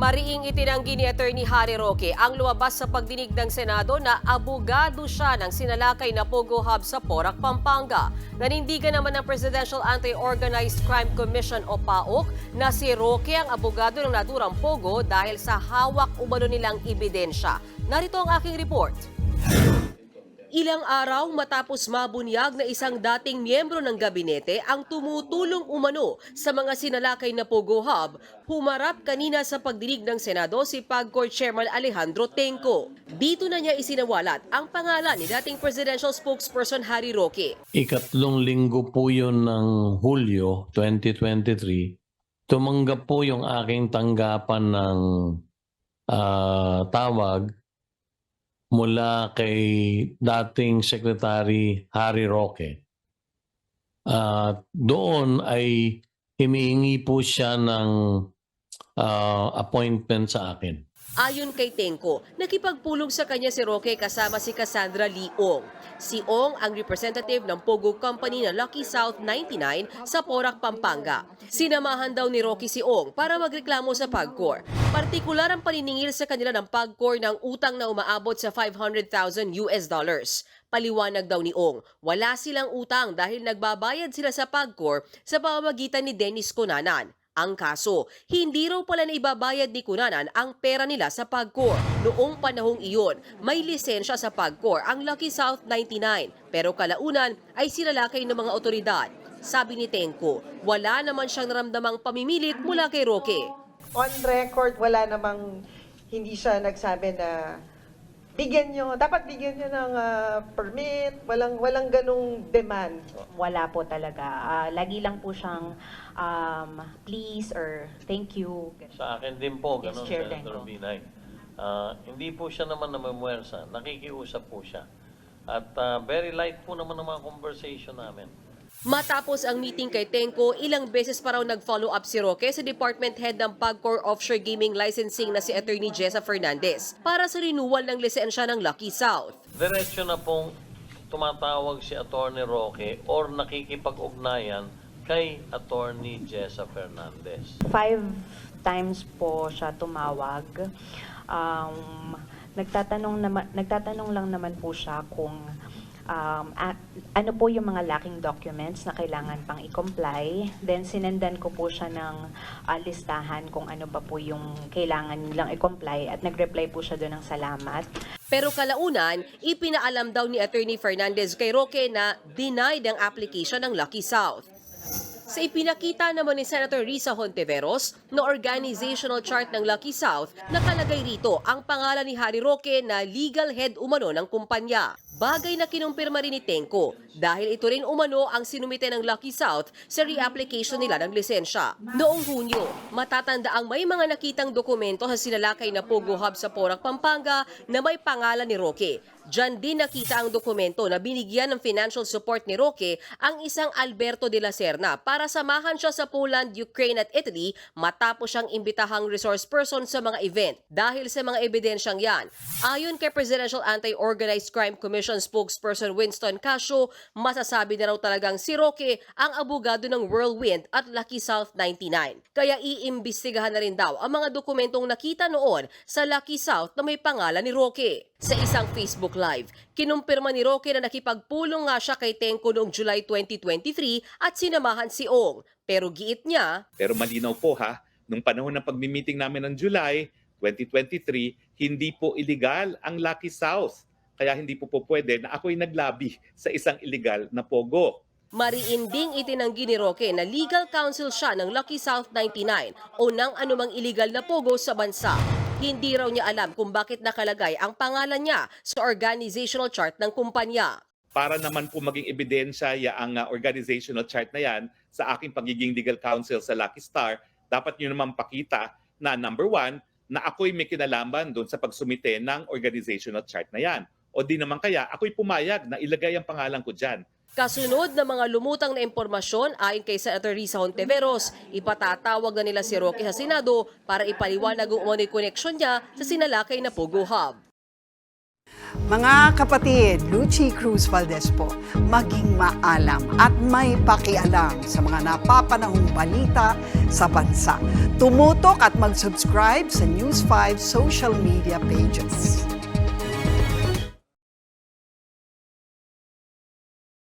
Mariing itinanggi ni Attorney Harry Roque ang lumabas sa pagdinig ng Senado na abogado siya ng sinalakay na Pogo Hub sa Porac, Pampanga. Nanindigan naman ng Presidential Anti-Organized Crime Commission o PAOK na si Roque ang abogado ng naturang Pogo dahil sa hawak umano nilang ebidensya. Narito ang aking report. Ilang araw matapos mabunyag na isang dating miyembro ng gabinete ang tumutulong umano sa mga sinalakay na Pogo Hub, humarap kanina sa pagdinig ng Senado si PAGCOR Chairman Alejandro Tenco. Dito na niya isinawalat ang pangalan ni dating presidential spokesperson Harry Roque. Ikatlong linggo po yun ng Hulyo 2023, tumanggap po yung aking tanggapan ng ah, tawag mula kay dating Secretary Harry Roque. At doon ay humihingi po siya ng ah, appointment sa akin. Ayon kay Tenko, nakipagpulong sa kanya si Roque kasama si Cassandra Lee Ong. Si Ong ang representative ng Pogo Company na Lucky South 99 sa Porac, Pampanga. Sinamahan daw ni Roque si Ong para magreklamo sa PAGCOR. Partikular ang paniningil sa kanila ng PAGCOR ng utang na umaabot sa 500,000 US dollars. Paliwanag daw ni Ong, wala silang utang dahil nagbabayad sila sa PAGCOR sa pamamagitan ni Dennis Cunanan. Ang kaso, hindi raw pala na ibabayad ni Kunanan ang pera nila sa PAGCOR. Noong panahong iyon, may lisensya sa PAGCOR ang Lucky South 99 pero kalaunan ay sinalakay ng mga otoridad. Sabi ni Tenko, wala naman siyang naramdamang pamimilit mula kay Roque. on record, wala namang hindi siya nagsabi na bigyan nyo, dapat bigyan nyo ng ah, permit, walang, walang ganong demand. Wala po talaga. Ah, lagi lang po siyang um, please or thank you. Sa akin din po, Yes, ganun, Chair Senator. Binay. Ah, hindi po siya naman namamwersa, nakikiusap po siya. At ah, very light po naman ang mga conversation namin. Matapos ang meeting kay Tenko, ilang beses pa raw nag-follow up si Roque sa Department Head ng PAGCOR Offshore Gaming Licensing na si Attorney Jessa Fernandez para sa renewal ng lisensya ng Lucky South. Diretso na pong tumatawag si Attorney Roque or nakikipag-ugnayan kay Attorney Jessa Fernandez. Five times po siya tumawag. Um, nagtatanong, naman, nagtatanong lang naman po siya kung um, a- ano po yung mga lacking documents na kailangan pang i-comply. Then sinendan ko po siya ng ah, listahan kung ano ba po yung kailangan nilang i-comply at nag-reply po siya doon ng salamat. Pero kalaunan, ipinaalam daw ni Attorney Fernandez kay Roque na denied ang application ng Lucky South. Sa ipinakita naman ni Senator Risa Hontiveros na organizational chart ng Lucky South, nakalagay rito ang pangalan ni Harry Roque na legal head umano ng kumpanya. Bagay na kinumpirma rin ni Tenko dahil ito rin umano ang sinumite ng Lucky South sa reapplication nila ng lisensya. Noong Hunyo, matatanda ang may mga nakitang dokumento sa sinalakay na Pogo Hub sa Porac, Pampanga na may pangalan ni Roque. Diyan din nakita ang dokumento na binigyan ng financial support ni Roque ang isang Alberto de la Serna para samahan siya sa Poland, Ukraine at Italy matapos siyang imbitahang resource person sa mga event. Dahil sa mga ebidensyang yan, ayon kay Presidential Anti-Organized Crime Commission spokesperson Winston Casio, masasabi na raw talagang si Roque ang abogado ng Whirlwind at Lucky South 99. Kaya iimbestigahan na rin daw ang mga dokumentong nakita noon sa Lucky South na may pangalan ni Roque. Sa isang Facebook Live, kinumpirma ni Roque na nakipagpulong nga siya kay Tenko noong July 2023 at sinamahan si Ong. Pero giit niya, Pero malinaw po ha, nung panahon ng pagmi-meeting namin ng July 2023, hindi po illegal ang Lucky South. Kaya hindi po po pwede na ako'y naglabi sa isang illegal na pogo. mariinding itinanggi ni Roque na legal counsel siya ng Lucky South 99 o ng anumang illegal na pogo sa bansa. Hindi raw niya alam kung bakit nakalagay ang pangalan niya sa organizational chart ng kumpanya. Para naman po maging ebidensya ya ang uh, organizational chart na yan sa aking pagiging legal counsel sa Lucky Star, dapat nyo naman pakita na number one, na ako'y may kinalaman doon sa pagsumite ng organizational chart na yan. O di naman kaya, ako'y pumayag na ilagay ang pangalan ko dyan. Kasunod ng mga lumutang na impormasyon ayon kay Senator Risa Honteveros, ipatatawag na nila si Roque sa Senado para ipaliwanag ang umano'y koneksyon niya sa sinalakay na Pogo Hub. Mga kapatid, Lucy Cruz Valdez po, maging maalam at may pakialam sa mga napapanahong balita sa bansa. Tumutok at mag-subscribe sa News 5 social media pages.